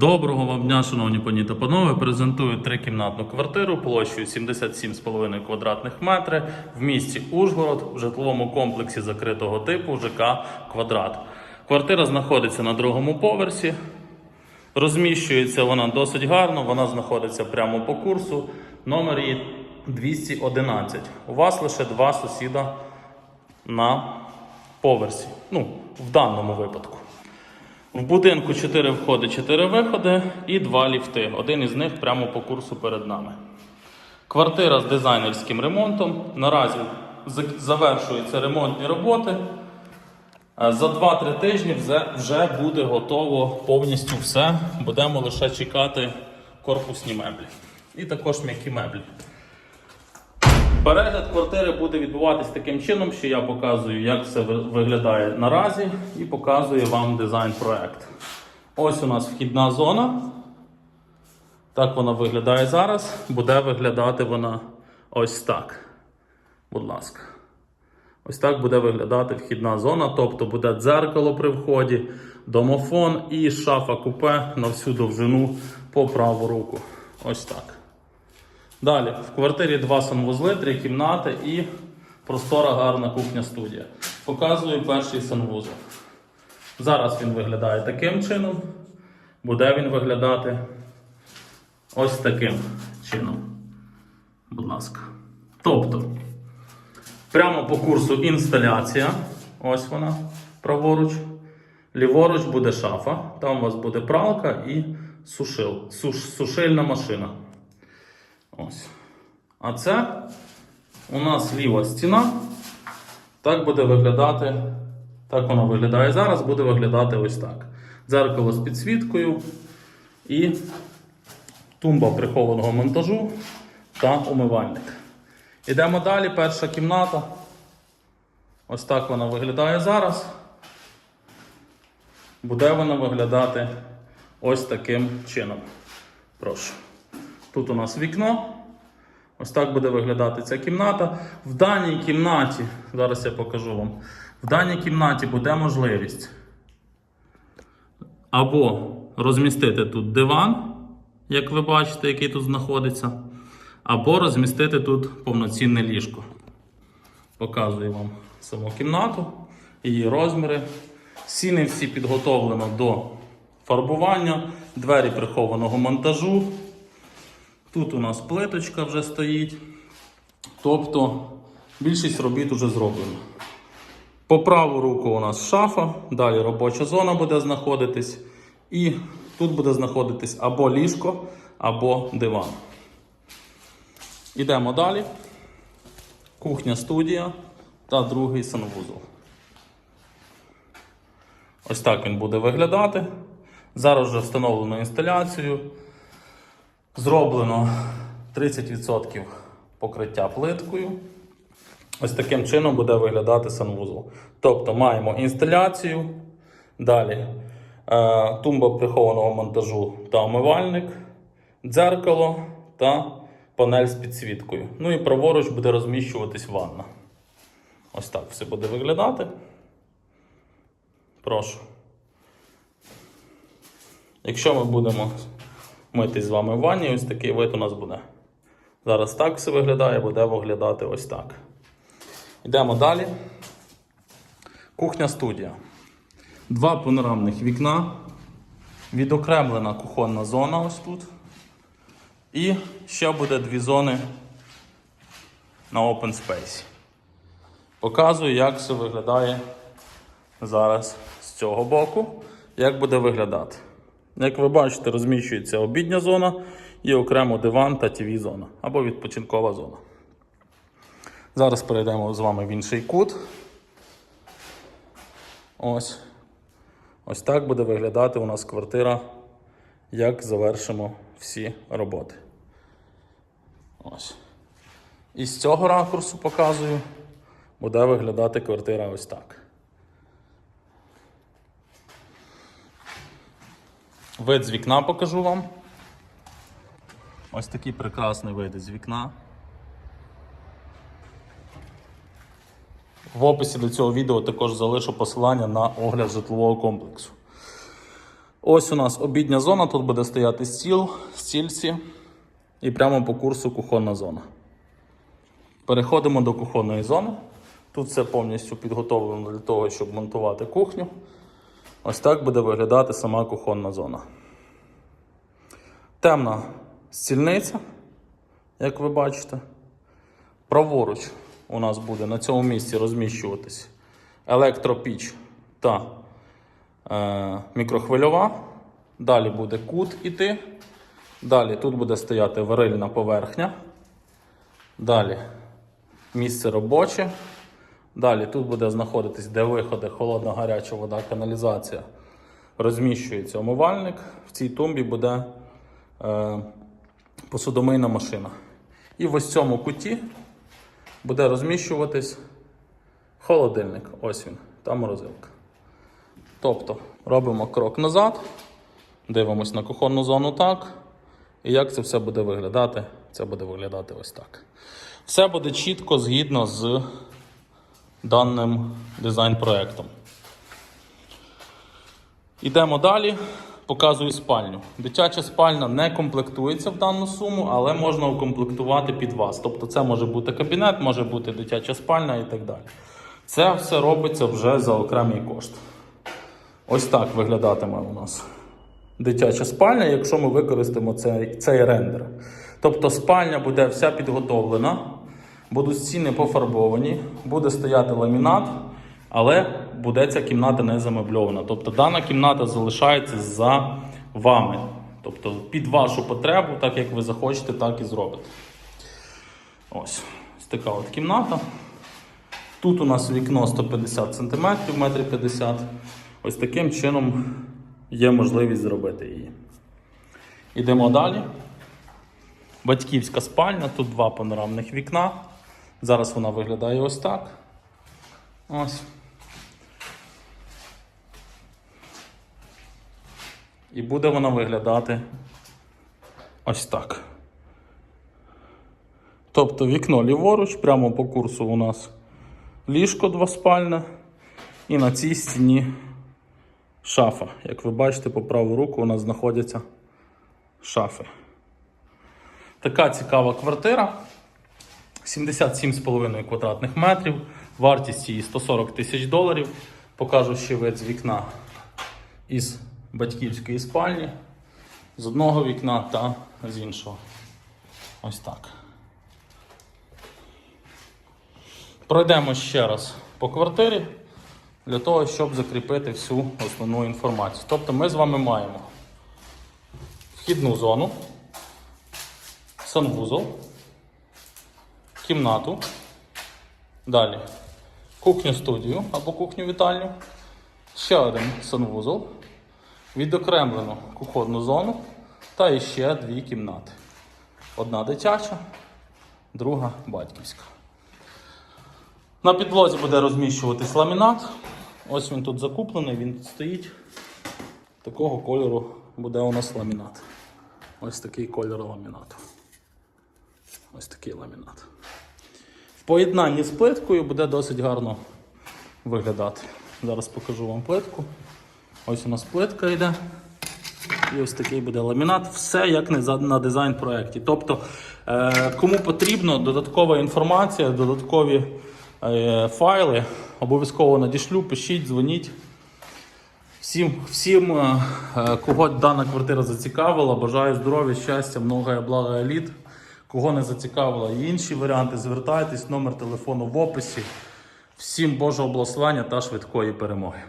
Доброго вам дня, шановні пані та панове. Презентую трикімнатну квартиру площею 77,5 квадратних метри в місті Ужгород в житловому комплексі закритого типу ЖК Квадрат. Квартира знаходиться на другому поверсі. Розміщується вона досить гарно, вона знаходиться прямо по курсу. Номер її 211. У вас лише два сусіда на поверсі. Ну, в даному випадку. В будинку 4 входи, 4 виходи і 2 ліфти. Один із них прямо по курсу перед нами. Квартира з дизайнерським ремонтом. Наразі завершуються ремонтні роботи. Е, За 2-3 тижні вже, вже буде готово повністю все. Будемо лише чекати корпусні меблі. І також м'які меблі. Перегляд квартири буде відбуватись таким чином, що я показую, як все виглядає наразі, і показую вам дизайн-проект. Ось у нас вхідна зона. Так вона виглядає зараз. Буде виглядати вона ось так. Будь ласка. Ось так буде виглядати вхідна зона, тобто буде дзеркало при вході, домофон і шафа купе на всю довжину по праву руку. Ось так. Далі, в квартирі два санвузли, три кімнати і простора гарна кухня-студія. Показую перший санвузол. Зараз він виглядає таким чином. Буде він виглядати ось таким чином. Будь ласка. Тобто, прямо по курсу інсталяція. Ось вона, праворуч. Ліворуч буде шафа. Там у вас буде пралка і сушил, суш, сушильна машина. Ось. А це у нас ліва стіна. Так буде виглядати. Так воно виглядає зараз, буде виглядати ось так. Дзеркало з підсвіткою і тумба прихованого монтажу та умивальник. Ідемо далі. Перша кімната. Ось так вона виглядає зараз. Буде вона виглядати ось таким чином. Прошу. Тут у нас вікно. Ось так буде виглядати ця кімната. В даній кімнаті, зараз я покажу вам, в даній кімнаті буде можливість або розмістити тут диван, як ви бачите, який тут знаходиться, або розмістити тут повноцінне ліжко. Показую вам саму кімнату, її розміри. Стіни всі підготовлено до фарбування, двері прихованого монтажу. Тут у нас плиточка вже стоїть. Тобто більшість робіт вже зроблено. По праву руку у нас шафа, далі робоча зона буде знаходитись. І тут буде знаходитись або ліжко, або диван. Ідемо далі. Кухня студія та другий санвузол. Ось так він буде виглядати. Зараз вже встановлено інсталяцію. Зроблено 30% покриття плиткою. Ось таким чином буде виглядати санвузол. Тобто маємо інсталяцію, далі е, тумба прихованого монтажу та омивальник, дзеркало та панель з підсвіткою. Ну і праворуч буде розміщуватись ванна. Ось так все буде виглядати. Прошу. Якщо ми будемо мити з вами в ванні, ось такий вид у нас буде. Зараз так все виглядає, буде виглядати ось так. Йдемо далі. Кухня студія. Два панорамних вікна. Відокремлена кухонна зона ось тут. І ще буде дві зони на open space. Показую, як все виглядає зараз з цього боку. Як буде виглядати. Як ви бачите, розміщується обідня зона і окремо диван та тв зона або відпочинкова зона. Зараз перейдемо з вами в інший кут. Ось. Ось так буде виглядати у нас квартира, як завершимо всі роботи. Ось. І з цього ракурсу показую, буде виглядати квартира ось так. Вид з вікна покажу вам. Ось такий прекрасний вид з вікна. В описі до цього відео також залишу посилання на огляд житлового комплексу. Ось у нас обідня зона, тут буде стояти стіл, стільці і прямо по курсу кухонна зона. Переходимо до кухонної зони. Тут все повністю підготовлено для того, щоб монтувати кухню. Ось так буде виглядати сама кухонна зона. Темна стільниця, як ви бачите. Праворуч у нас буде на цьому місці розміщуватись електропіч та е, мікрохвильова. Далі буде кут іти. Далі тут буде стояти варильна поверхня. Далі місце робоче. Далі тут буде знаходитись, де виходи, холодна, гаряча вода, каналізація. Розміщується омивальник. В цій тумбі буде е, посудомийна машина. І в ось цьому куті буде розміщуватись холодильник. Ось він, та морозилка. Тобто робимо крок назад, дивимось на кухонну зону так. І як це все буде виглядати? Це буде виглядати ось так. Все буде чітко згідно з даним дизайн-проектом. Ідемо далі. Показую спальню. Дитяча спальня не комплектується в дану суму, але можна укомплектувати під вас. Тобто це може бути кабінет, може бути дитяча спальня і так далі. Це все робиться вже за окремий кошт. Ось так виглядатиме у нас дитяча спальня, якщо ми використаємо цей, цей рендер. Тобто спальня буде вся підготовлена, будуть стіни пофарбовані, буде стояти ламінат, але буде ця кімната не замебльована. Тобто дана кімната залишається за вами. Тобто під вашу потребу, так як ви захочете, так і зробите. Ось, така от кімната. Тут у нас вікно 150 см, 1,50 м. Ось таким чином є можливість зробити її. Ідемо далі. Батьківська спальня, тут два панорамних вікна. Зараз вона виглядає ось так. Ось. І буде вона виглядати ось так. Тобто вікно ліворуч, прямо по курсу у нас ліжко двоспальне. І на цій стіні шафа. Як ви бачите, по праву руку у нас знаходяться шафи. Така цікава квартира. 77,5 квадратних метрів. Вартість її 140 тисяч доларів. Покажу ще вид з вікна із батьківської спальні. З одного вікна та з іншого. Ось так. Пройдемо ще раз по квартирі для того, щоб закріпити всю основну інформацію. Тобто ми з вами маємо вхідну зону, санвузол, кімнату, далі кухню-студію або кухню-вітальню, ще один санвузол, відокремлену кухонну зону та іще дві кімнати. Одна дитяча, друга батьківська. На підлозі буде розміщуватись ламінат. Ось він тут закуплений, він тут стоїть. Такого кольору буде у нас ламінат. Ось такий кольор ламінату. Ось такий ламінат. Поєднанні з плиткою буде досить гарно виглядати. Зараз покажу вам плитку. Ось у нас плитка йде. І ось такий буде ламінат. Все як на дизайн проєкті. Тобто, е, кому потрібно додаткова інформація, додаткові е, файли, обов'язково надішлю, пишіть, дзвоніть. Всім, всім е, кого дана квартира зацікавила, бажаю здоров'я, щастя, многое благо літ. Кого не зацікавила і інші варіанти, звертайтесь, номер телефону в описі. Всім Божого благословення та швидкої перемоги.